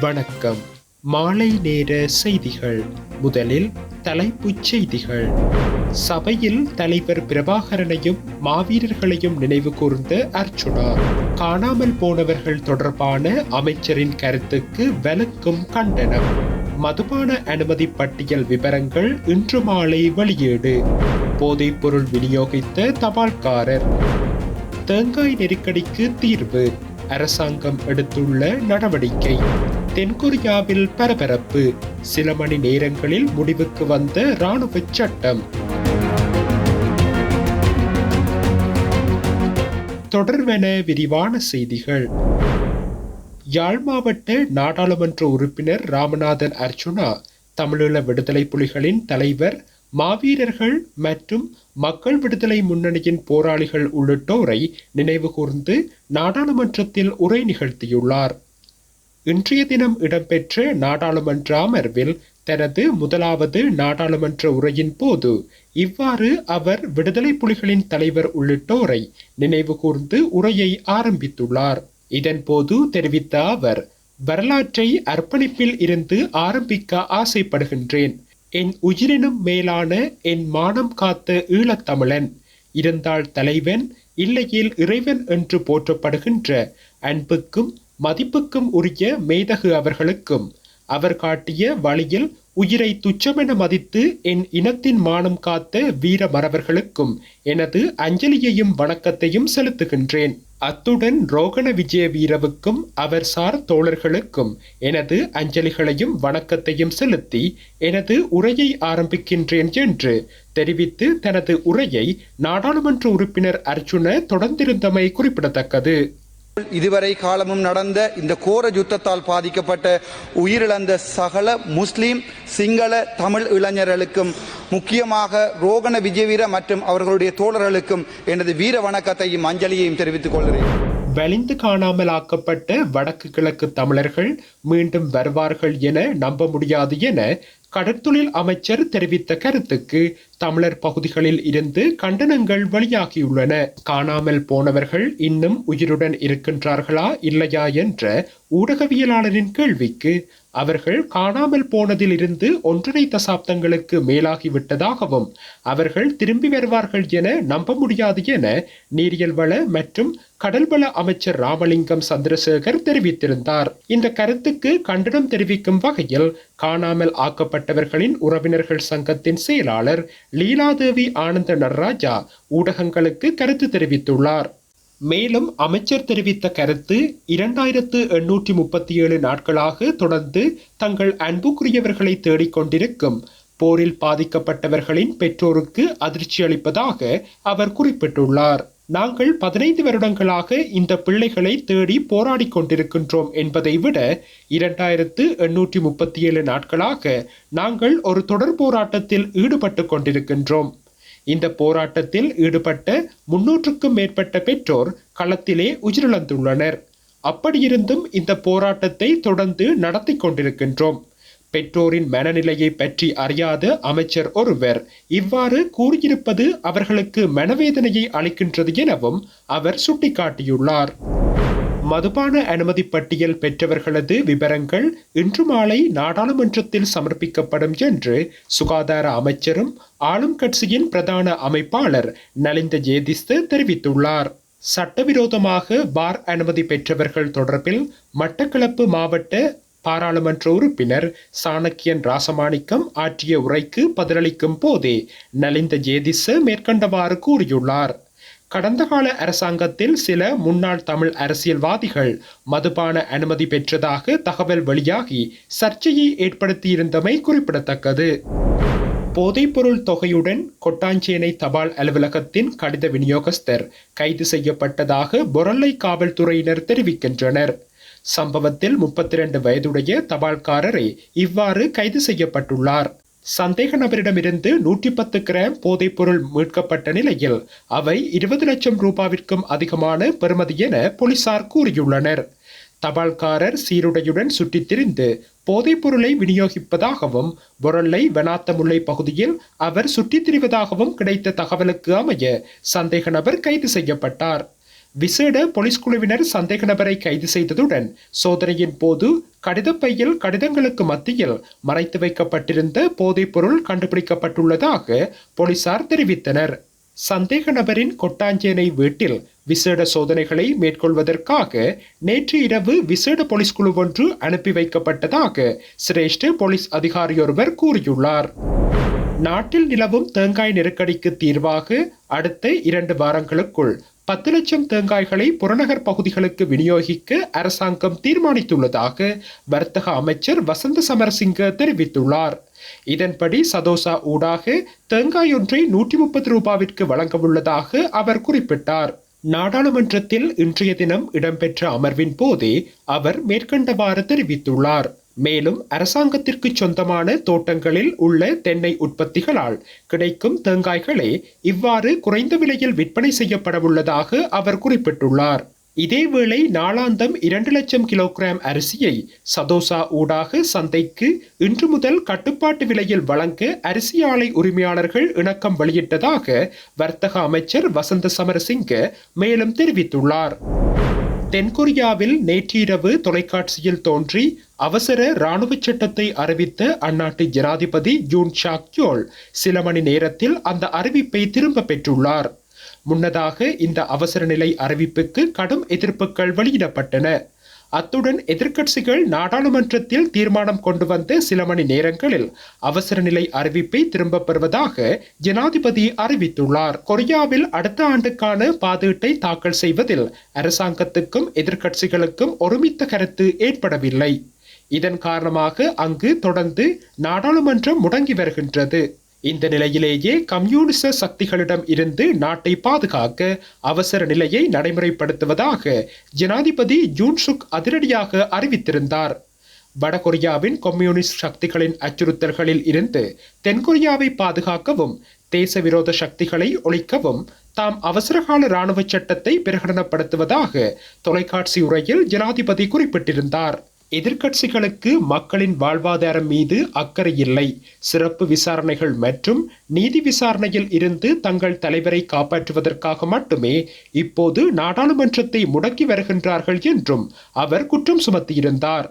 வணக்கம். மாலை நேர செய்திகள். முதலில் தலைப்புச் செய்திகள். சபையில் தலைவர் பிரபாகரனையும் மாவீரர்களையும் நினைவு கூர்ந்த அர்ச்சுனா. காணாமல் போனவர்கள் தொடர்பான அமைச்சரின் கருத்துக்கு விளக்கும் கண்டனம். மதுபான அனுமதி பட்டியல் விவரங்கள் இன்று மாலை வெளியீடு. போதைப்பொருள் விநியோகித்த தபால்காரர். தேங்காய் நெருக்கடிக்கு தீர்வு. அரசாங்கம் எடுத்துள்ள நடவடிக்கை. தென்கொரியாவில் பரபரப்பு. சில மணி நேரங்களில் முடிவுக்கு வந்த இராணுவ சட்டம். தொடர்வென விரிவான செய்திகள். யாழ் மாவட்ட நாடாளுமன்ற உறுப்பினர் ராமநாதன் அர்ச்சுனா தமிழீழ விடுதலை புலிகளின் தலைவர் மாவீரர்கள் மற்றும் மக்கள் விடுதலை முன்னணியின் போராளிகள் உள்ளிட்டோரை நினைவு கூர்ந்து நாடாளுமன்றத்தில் உரை நிகழ்த்தியுள்ளார். இன்றைய தினம் இடம்பெற்ற நாடாளுமன்ற அமர்வில் தனது முதலாவது நாடாளுமன்ற உரையின் போது இவ்வாறு அவர் விடுதலை புலிகளின் தலைவர் உள்ளிட்டோரை நினைவு கூர்ந்து உரையை ஆரம்பித்துள்ளார். இதன்போது தெரிவித்த அவர் வரலாற்றை அர்ப்பணிப்பில் இருந்து ஆரம்பிக்க ஆசைப்படுகின்றேன். என் உயிரினும் மேலான என் மானம் காத்த ஈழத்தமிழன் இருந்தால் தலைவன் இல்லையில் இறைவன் என்று போற்றப்படுகின்ற அன்புக்கும் மதிப்புக்கும் உரிய மேதகு அவர்களுக்கும் அவர் காட்டிய வழியில் உயிரை துச்சமென மதித்து என் இனத்தின் மானம் காத்த வீர மறவர்களுக்கும் எனது அஞ்சலியையும் வணக்கத்தையும் செலுத்துகின்றேன். அத்துடன் ரோகண விஜய வீரவுக்கும் அவர் சார் தோழர்களுக்கும் எனது அஞ்சலிகளையும் வணக்கத்தையும் செலுத்தி எனது உரையை ஆரம்பிக்கின்றேன் என்று தெரிவித்து தனது உரையை நாடாளுமன்ற உறுப்பினர் அர்ஜுன தொடர்ந்திருந்தமை குறிப்பிடத்தக்கது. இதுவரை காலமும் நடந்த இந்த கோர யுத்தத்தால் பாதிக்கப்பட்ட உயிரிழந்த சகல முஸ்லீம் சிங்கள தமிழ் இளைஞர்களுக்கும் முக்கியமாக ரோகண விஜயவீர மற்றும் அவர்களுடைய தோழர்களுக்கும் எனது வீர வணக்கத்தையும் அஞ்சலியையும் தெரிவித்துக் கொள்கிறேன். வலிந்து காணாமல் ஆக்கப்பட்ட வடக்கு கிழக்கு தமிழர்கள் மீண்டும் வருவார்கள் என நம்ப முடியாது என கடற்தொழில் அமைச்சர் தெரிவித்த கருத்துக்கு தமிழர் பகுதிகளில் இருந்து கண்டனங்கள் வெளியாகியுள்ளன. காணாமல் போனவர்கள் இன்னும் உயிருடன் இருக்கின்றார்களா இல்லையா என்ற ஊடகவியலாளரின் கேள்விக்கு அவர்கள் காணாமல் போனதில் இருந்து ஒன்றரை தசாப்தங்களுக்கு மேலாகிவிட்டதாகவும் அவர்கள் திரும்பி வருவார்கள் என நம்ப முடியாது என நீரியல் வள மற்றும் கடல்வள அமைச்சர் ராமலிங்கம் சந்திரசேகர் தெரிவித்திருந்தார். இந்த கருத்துக்கு கண்டனம் தெரிவிக்கும் வகையில் காணாமல் ஆக்கப்பட்டவர்களின் உறவினர்கள் சங்கத்தின் செயலாளர் லீலாதேவி ஆனந்த நடராஜா ஊடகங்களுக்கு கருத்து தெரிவித்துள்ளார். மேலும் அமைச்சர் தெரிவித்த கருத்து இரண்டாயிரத்து எண்ணூற்றி முப்பத்தி ஏழு நாட்களாக தொடர்ந்து தங்கள் அன்புக்குரியவர்களை தேடிக்கொண்டிருக்கும் போரில் பாதிக்கப்பட்டவர்களின் பெற்றோருக்கு அதிர்ச்சி அளிப்பதாக அவர் குறிப்பிட்டுள்ளார். நாங்கள் பதினைந்து வருடங்களாக இந்த பிள்ளைகளை தேடி போராடி கொண்டிருக்கின்றோம் என்பதை விட இரண்டாயிரத்து எண்ணூற்றி முப்பத்தி ஏழு நாட்களாக நாங்கள் ஒரு தொடர் போராட்டத்தில் ஈடுபட்டு கொண்டிருக்கின்றோம். இந்த போராட்டத்தில் ஈடுபட்ட முன்னூற்றுக்கும் மேற்பட்ட பெற்றோர் களத்திலே உயிரிழந்துள்ளனர். அப்படியிருந்தும் இந்த போராட்டத்தை தொடர்ந்து நடத்தி கொண்டிருக்கின்றோம். பெற்றோரின் மனநிலையை பற்றி அறியாத அமைச்சர் ஒருவர். இவ்வாறு கூறியிருப்பது அவர்களுக்கு மனவேதனையை அளிக்கின்றது எனவும் அவர் சுட்டிக்காட்டியுள்ளார். மதுபான அனுமதி பட்டியல் பெற்றவர்களது விவரங்கள் இன்று மாலை நாடாளுமன்றத்தில் சமர்ப்பிக்கப்படும் என்று சுகாதார அமைச்சரும் ஆளும் கட்சியின் பிரதான அமைப்பாளர் நலிந்த ஜேதிஸ்து தெரிவித்துள்ளார். சட்டவிரோதமாக பார் அனுமதி பெற்றவர்கள் தொடர்பில் மட்டக்களப்பு மாவட்ட பாராளுமன்ற உறுப்பினர் சாணக்கியன் ராசமாணிக்கம் ஆற்றிய உரைக்கு பதிலளிக்கும் போதே நலிந்த ஜேதிச மேற்கண்டவாறு கூறியுள்ளார். கடந்த கால அரசாங்கத்தில் சில முன்னாள் தமிழ் அரசியல்வாதிகள் மதுபான அனுமதி பெற்றதாக தகவல் வெளியாகி சர்ச்சையை ஏற்படுத்தியிருந்தமை குறிப்பிடத்தக்கது. போதைப்பொருள் தொகையுடன் கொட்டாஞ்சேனை தபால் அலுவலகத்தின் கடித விநியோகஸ்தர் கைது செய்யப்பட்டதாக பொரல்லை காவல்துறையினர் தெரிவிக்கின்றனர். சம்பவத்தில் முப்பத்தி இரண்டு வயதுடைய தபால்காரரை இவ்வாறு கைது செய்யப்பட்டுள்ளார். சந்தேக நபரிடமிருந்து நூற்றி பத்து கிராம் போதைப்பொருள் மீட்கப்பட்ட நிலையில் அவை இருபது லட்சம் ரூபாவிற்கும் அதிகமான பெறுமதி என போலீசார் கூறியுள்ளனர். தபால்காரர் சீருடையுடன் சுற்றித் திரிந்து போதைப்பொருளை விநியோகிப்பதாகவும் பொருளை வனாத்தமுல்லை பகுதியில் அவர் சுற்றித் திரிவதாகவும் கிடைத்த தகவலுக்கு அமைய சந்தேக நபர் கைது செய்யப்பட்டார். விசேட போலீஸ் குழுவினர் சந்தேக நபரை கைது செய்ததுடன் சோதனையின் போது கடிதப்பையில் கடிதங்களுக்கு மத்தியில் மறைத்து வைக்கப்பட்டிருந்த போதைப் பொருள் கண்டுபிடிக்கப்பட்டுள்ளதாக போலீசார் தெரிவித்தனர். சந்தேக நபரின் கொட்டாஞ்சேனை வீட்டில் விசேட சோதனைகளை மேற்கொள்வதற்காக நேற்று இரவு விசேட போலீஸ் குழு ஒன்று அனுப்பி வைக்கப்பட்டதாக சிரேஷ்ட போலீஸ் அதிகாரியொருவர் கூறியுள்ளார். நாட்டில் நிலவும் தேங்காய் நெருக்கடிக்கு தீர்வாக அடுத்த இரண்டு வாரங்களுக்குள் பத்து லட்சம் தேங்காய்களை புறநகர் பகுதிகளுக்கு விநியோகிக்க அரசாங்கம் தீர்மானித்துள்ளதாக வர்த்தக அமைச்சர் வசந்த சமரசிங்க தெரிவித்துள்ளார். இதன்படி சதோசா ஊடாக தேங்காய் ஒன்றை நூற்றி முப்பது ரூபாவிற்கு வழங்கவுள்ளதாக அவர் குறிப்பிட்டார். நாடாளுமன்றத்தில் இன்றைய தினம் இடம்பெற்ற அமர்வின் போதே அவர் மேற்கண்டவாறு தெரிவித்துள்ளார். மேலும் அரசாங்கத்திற்கு சொந்தமான தோட்டங்களில் உள்ள தென்னை உற்பத்திகளால் கிடைக்கும் தேங்காய்களே இவ்வாறு குறைந்த விலையில் விற்பனை செய்யப்படவுள்ளதாக அவர் குறிப்பிட்டுள்ளார். இதேவேளை நாளாந்தம் இரண்டு லட்சம் கிலோகிராம் அரிசியை சதோசா ஊடாக சந்தைக்கு இன்று முதல் கட்டுப்பாட்டு விலையில் வழங்க அரிசி ஆலை உரிமையாளர்கள் இணக்கம் வெளியிட்டதாக வர்த்தக அமைச்சர் வசந்த சமரசிங்க மேலும் தெரிவித்துள்ளார். தென்கொரியாவில் நேற்றிரவு தொலைக்காட்சியில் தோன்றி அவசர ராணுவ சட்டத்தை அறிவித்த அந்நாட்டு ஜனாதிபதி ஜூன் ஷாக்யோல் சில மணி நேரத்தில் அந்த அறிவிப்பை திரும்ப பெற்றுள்ளார். முன்னதாக இந்த அவசர நிலை அறிவிப்புக்கு கடும் எதிர்ப்புகள் வெளியிடப்பட்டன. அத்துடன் எதிர்க்கட்சிகள் நாடாளுமன்றத்தில் தீர்மானம் கொண்டு வந்து சில மணி நேரங்களில் அவசர நிலை அறிவிப்பை திரும்பப் பெறுவதாக ஜனாதிபதி அறிவித்துள்ளார். கொரியாவில் அடுத்த ஆண்டுக்கான பாதீட்டை தாக்கல் செய்வதில் அரசாங்கத்துக்கும் எதிர்க்கட்சிகளுக்கும் ஒருமித்த கருத்து ஏற்படவில்லை. இதன் காரணமாக அங்கு தொடர்ந்து நாடாளுமன்றம் முடங்கி வருகின்றது. இந்த நிலையிலேயே கம்யூனிச சக்திகளிடம் இருந்து நாட்டை பாதுகாக்க அவசர நிலையை நடைமுறைப்படுத்துவதாக ஜனாதிபதி ஜூன்சுக் அதிரடியாக அறிவித்திருந்தார். வடகொரியாவின் கம்யூனிஸ்ட் சக்திகளின் அச்சுறுத்தல்களில் இருந்து தென்கொரியாவை பாதுகாக்கவும் தேச விரோத சக்திகளை ஒழிக்கவும் தாம் அவசரகால இராணுவ சட்டத்தை பிரகடனப்படுத்துவதாக தொலைக்காட்சி உரையில் ஜனாதிபதி குறிப்பிட்டிருந்தார். எதிர்க்கட்சிகளுக்கு மக்களின் வாழ்வாதாரம் மீது அக்கறை இல்லை. சிறப்பு விசாரணைகள் மற்றும் நீதி விசாரணையில் இருந்து தங்கள் தலைவரை காப்பாற்றுவதற்காக மட்டுமே இப்போது நாடாளுமன்றத்தை முடக்கி வருகின்றார்கள் என்றும் அவர் குற்றம் சுமத்தியிருந்தார்.